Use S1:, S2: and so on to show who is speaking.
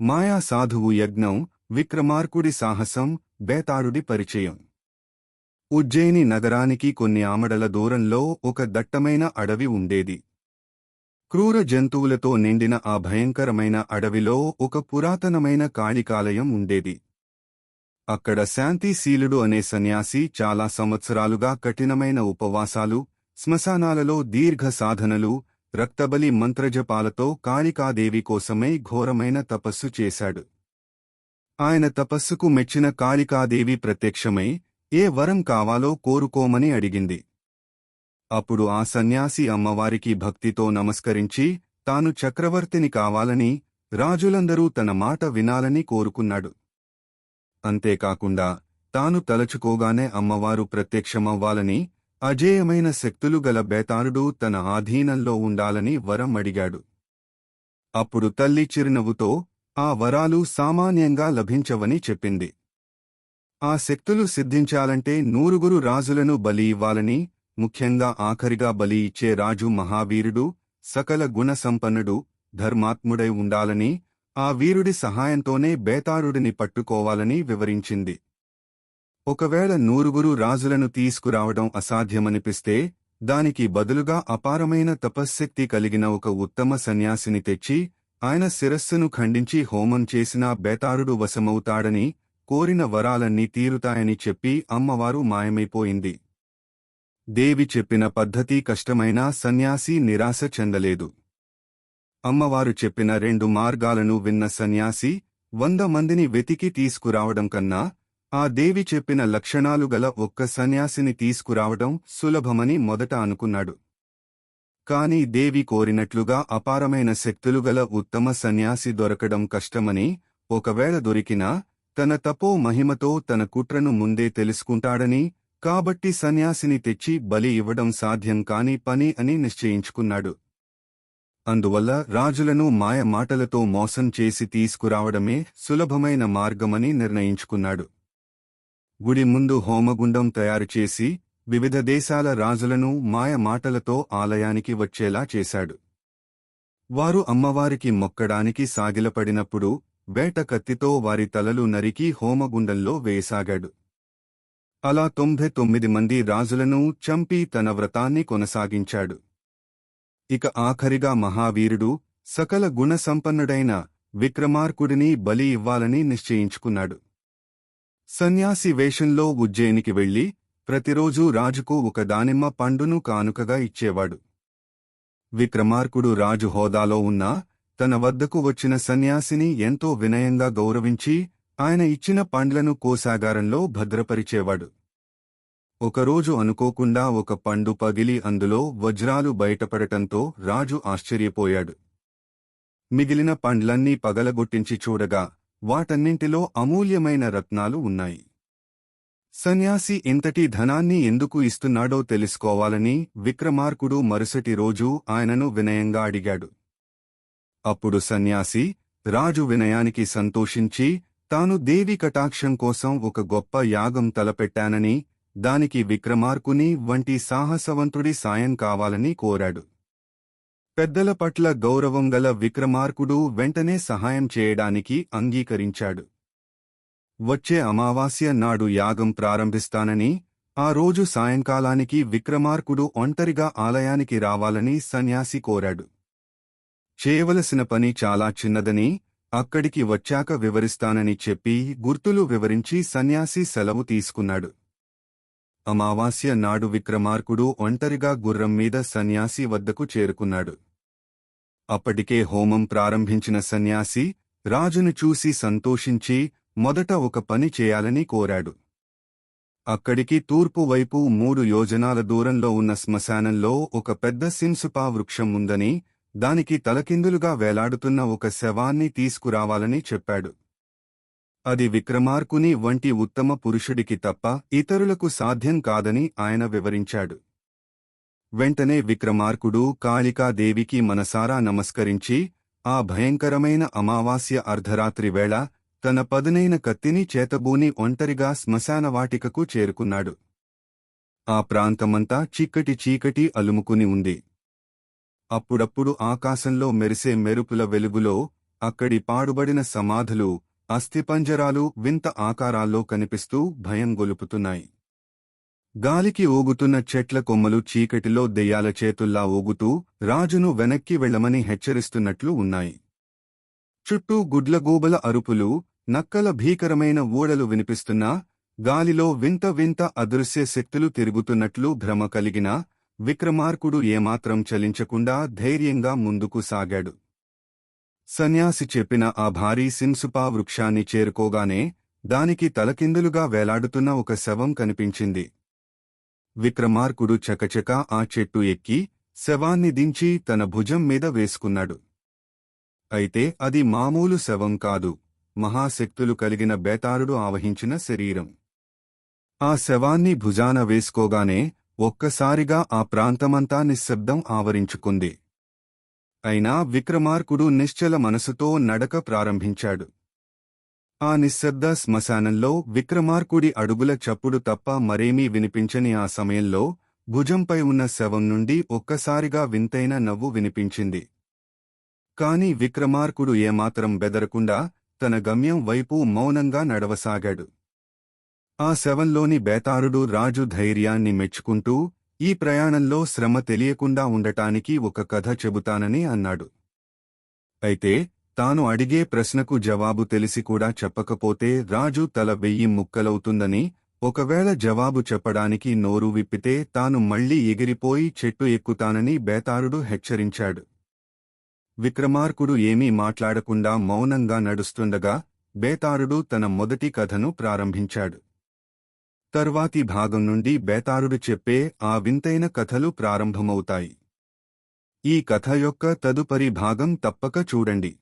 S1: మాయా సాధువు యజ్ఞం విక్రమార్కుడి సాహసం బేతాళుడి పరిచయం. ఉజ్జయిని నగరానికి కొన్ని ఆమడల దూరంలో ఒక దట్టమైన అడవి ఉండేది. క్రూర జంతువులతో నిండిన ఆ భయంకరమైన అడవిలో ఒక పురాతనమైన కాళికాలయం ఉండేది. అక్కడ శాంతిశీలుడు అనే సన్యాసి చాలా సంవత్సరాలుగా కఠినమైన ఉపవాసాలు శ్మశానాలలో దీర్ఘ సాధనలు రక్తబలి మంత్రజపాలతో కాళికాదేవి కోసమై ఘోరమైన తపస్సు చేశాడు. ఆయన తపస్సుకు మెచ్చిన కాళికాదేవి ప్రత్యక్షమై ఏ వరం కావాలో కోరుకోమని అడిగింది. అప్పుడు ఆ సన్యాసి అమ్మవారికి భక్తితో నమస్కరించి తాను చక్రవర్తిని కావాలని రాజులందరూ తన మాట వినాలని కోరుకున్నాడు. అంతేకాకుండా తాను తలచుకోగానే అమ్మవారు ప్రత్యక్షమవ్వాలని అజేయమైన శక్తులు గల బేతాళుడు తన ఆధీనంలో ఉండాలని వరం అడిగాడు. అప్పుడు తల్లి చిరునవ్వుతో ఆ వరాలు సామాన్యంగా లభించవని చెప్పింది. ఆ శక్తులు సిద్ధించాలంటే నూరుగురు రాజులను బలి ఇవ్వాలని ముఖ్యంగా ఆఖరిగా బలి ఇచ్చే రాజు మహావీరుడు సకల గుణసంపన్నుడు ధర్మాత్ముడై ఉండాలని ఆ వీరుడి సహాయంతోనే బేతారుడిని పట్టుకోవాలని వివరించింది. ఒకవేళ నూరుగురు రాజులను తీసుకురావడం అసాధ్యమనిపిస్తే దానికి బదులుగా అపారమైన తపశ్శక్తి కలిగిన ఒక ఉత్తమ సన్యాసిని తెచ్చి ఆయన శిరస్సును ఖండించి హోమం చేసినా బేతారుడు వశమవుతాడని కోరిన వరాలన్నీ తీరుతాయని చెప్పి అమ్మవారు మాయమైపోయింది. దేవి చెప్పిన పద్ధతి కష్టమైనా సన్యాసి నిరాశ చెందలేదు. అమ్మవారు చెప్పిన రెండు మార్గాలను విన్న సన్యాసి వంద మందిని వెతికి తీసుకురావడం కన్నా ఆ దేవి చెప్పిన లక్షణాలు గల ఒక్క సన్యాసిని తీసుకురావడం సులభమని మొదట అనుకున్నాడు. కాని దేవి కోరినట్లుగా అపారమైన శక్తులు గల ఉత్తమ సన్యాసి దొరకడం కష్టమని ఒకవేళ దొరికినా తన తపో మహిమతో తన కుట్రను ముందే తెలుసుకుంటాడని కాబట్టి సన్యాసిని తెచ్చి బలి ఇవ్వడం సాధ్యం కాని పని అని నిశ్చయించుకున్నాడు. అందువల్ల రాజులను మాయ మాటలతో మోసం చేసి తీసుకురావడమే సులభమైన మార్గమని నిర్ణయించుకున్నాడు. గుడి ముందు హోమగుండం తయారుచేసి వివిధ దేశాల రాజులను మాయ మాటలతో ఆలయానికి వచ్చేలా చేశాడు. వారు అమ్మవారికి మొక్కడానికి సాగిలపడినప్పుడు వేట కత్తితో వారి తలలు నరికి హోమగుండంలో వేయసాగాడు. అలా తొంభై తొమ్మిది మంది రాజులను చంపి తన వ్రతాన్ని కొనసాగించాడు. ఇక ఆఖరిగా మహావీరుడు సకల గుణసంపన్నుడైన విక్రమార్కుడిని బలి ఇవ్వాలని నిశ్చయించుకున్నాడు. సన్యాసి వేషంలో ఉజ్జయినికి వెళ్ళి ప్రతిరోజూ రాజుకు ఒక దానిమ్మ పండును కానుకగా ఇచ్చేవాడు. విక్రమార్కుడు రాజు హోదాలో ఉన్నా తన వద్దకు వచ్చిన సన్యాసిని ఎంతో వినయంగా గౌరవించి ఆయన ఇచ్చిన పండ్లను కోశాగారంలో భద్రపరిచేవాడు. ఒకరోజు అనుకోకుండా ఒక పండు పగిలి అందులో వజ్రాలు బయటపడటంతో రాజు ఆశ్చర్యపోయాడు. మిగిలిన పండ్లన్నీ పగలగొట్టించి చూడగా వాటన్నింటిలో అమూల్యమైన రత్నాలు ఉన్నాయి. సన్యాసి ఇంతటి ధనాన్ని ఎందుకు ఇస్తున్నాడో తెలుసుకోవాలని విక్రమార్కుడు మరుసటి రోజు ఆయనను వినయంగా అడిగాడు. అప్పుడు సన్యాసి రాజు వినయానికి సంతోషించి తాను దేవి కటాక్షం కోసం ఒక గొప్ప యాగం తలపెట్టానని దానికి విక్రమార్కుని వంటి సాహసవంతుడి సాయం కావాలని కోరాడు. పెద్దల పట్ల గౌరవం గల విక్రమార్కుడు వెంటనే సహాయం చేయడానికి అంగీకరించాడు. వచ్చే అమావాస్య నాడు యాగం ప్రారంభిస్తానని ఆ రోజు సాయంకాలానికి విక్రమార్కుడు ఒంటరిగా ఆలయానికి రావాలని సన్యాసి కోరాడు. చేయవలసిన పని చాలా చిన్నదని అక్కడికి వచ్చాక వివరిస్తానని చెప్పి గుర్తులు వివరించి సన్యాసి సెలవు తీసుకున్నాడు. అమావాస్య నాడు విక్రమార్కుడు ఒంటరిగా గుర్రం మీద సన్యాసి వద్దకు చేరుకున్నాడు. అప్పటికే హోమం ప్రారంభించిన సన్యాసి రాజును చూసి సంతోషించి మొదట ఒక పని చేయాలని కోరాడు. అక్కడికి తూర్పు వైపు మూడు యోజనాల దూరంలో ఉన్న శ్మశానంలో ఒక పెద్ద సిన్సుపా వృక్షం ఉందని దానికి తలకిందులుగా వేలాడుతున్న ఒక శవాన్ని తీసుకురావాలని చెప్పాడు. అది విక్రమార్కుని వంటి ఉత్తమ పురుషుడికి తప్ప ఇతరులకు సాధ్యం కాదని ఆయన వివరించాడు. వెంటనే విక్రమార్కుడు కాళికాదేవికి మనసారా నమస్కరించి ఆ భయంకరమైన అమావాస్య అర్ధరాత్రి వేళ తన పదునైన కత్తిని చేతబూని ఒంటరిగా శ్మశానవాటికకు చేరుకున్నాడు. ఆ ప్రాంతమంతా చిక్కటి చీకటి అలుముకుని ఉంది. అప్పుడప్పుడు ఆకాశంలో మెరిసే మెరుపుల వెలుగులో అక్కడి పాడుబడిన సమాధులు అస్థిపంజరాలు వింత ఆకారాల్లో కనిపిస్తూ భయం గొలుపుతున్నాయి. గాలికి ఊగుతున్న చెట్ల కొమ్మలు చీకటిలో దెయ్యాల చేతుల్లా ఊగుతూ రాజును వెనక్కి వెళ్ళమని హెచ్చరిస్తున్నట్లు ఉన్నాయి. చుట్టూ గుడ్లగూబల అరుపులు నక్కల భీకరమైన ఊడలు వినిపిస్తున్నా గాలిలో వింత వింత అదృశ్య శక్తులు తిరుగుతున్నట్లు భ్రమ కలిగిన విక్రమార్కుడు ఏమాత్రం చలించకుండా ధైర్యంగా ముందుకు సాగాడు. సన్యాసి చెప్పిన ఆ భారీ సిన్సుపా వృక్షాన్ని చేరుకోగానే దానికి తలకిందులుగా వేలాడుతున్న ఒక శవం కనిపించింది. విక్రమార్కుడు చకచక ఆ చెట్టు ఎక్కి శవాన్ని దించి తన భుజం మీద వేసుకున్నాడు. అయితే అది మామూలు శవం కాదు. మహాశక్తులు కలిగిన బేతారుడు ఆవహించిన శరీరం. ఆ శవాన్ని భుజాన వేసుకోగానే ఒక్కసారిగా ఆ ప్రాంతమంతా నిశ్శబ్దం ఆవరించుకుంది. అయినా విక్రమార్కుడు నిశ్చల మనసుతో నడక ప్రారంభించాడు. ఆ నిశ్శబ్ద శ్మశానంలో విక్రమార్కుడి అడుగుల చప్పుడు తప్ప మరేమీ వినిపించని ఆ సమయంలో భుజంపై ఉన్న శవం నుండి ఒక్కసారిగా వింతైన నవ్వు వినిపించింది. కాని విక్రమార్కుడు ఏమాత్రం బెదరకుండా తన గమ్యం వైపు మౌనంగా నడవసాగాడు. ఆ శవంలోని బేతారుడు రాజు ధైర్యాన్ని మెచ్చుకుంటూ ఈ ప్రయాణంలో శ్రమ తెలియకుండా ఉండటానికి ఒక కథ చెబుతానని అన్నాడు. అయితే తాను అడిగే ప్రశ్నకు జవాబు తెలిసి కూడా చెప్పకపోతే రాజు తల వెయ్యి ముక్కలవుతుందని ఒకవేళ జవాబు చెప్పడానికి నోరు విప్పితే తాను మళ్ళీ ఎగిరిపోయి చెట్టు ఎక్కుతానని బేతారుడు హెచ్చరించాడు. విక్రమార్కుడు ఏమీ మాట్లాడకుండా మౌనంగా నడుస్తుండగా బేతారుడు తన మొదటి కథను ప్రారంభించాడు. తర్వాతి భాగం నుండి బేతారుడు చెప్పే ఆ వింతైన కథలు ప్రారంభమవుతాయి. ఈ కథ యొక్క తదుపరి భాగం తప్పక చూడండి.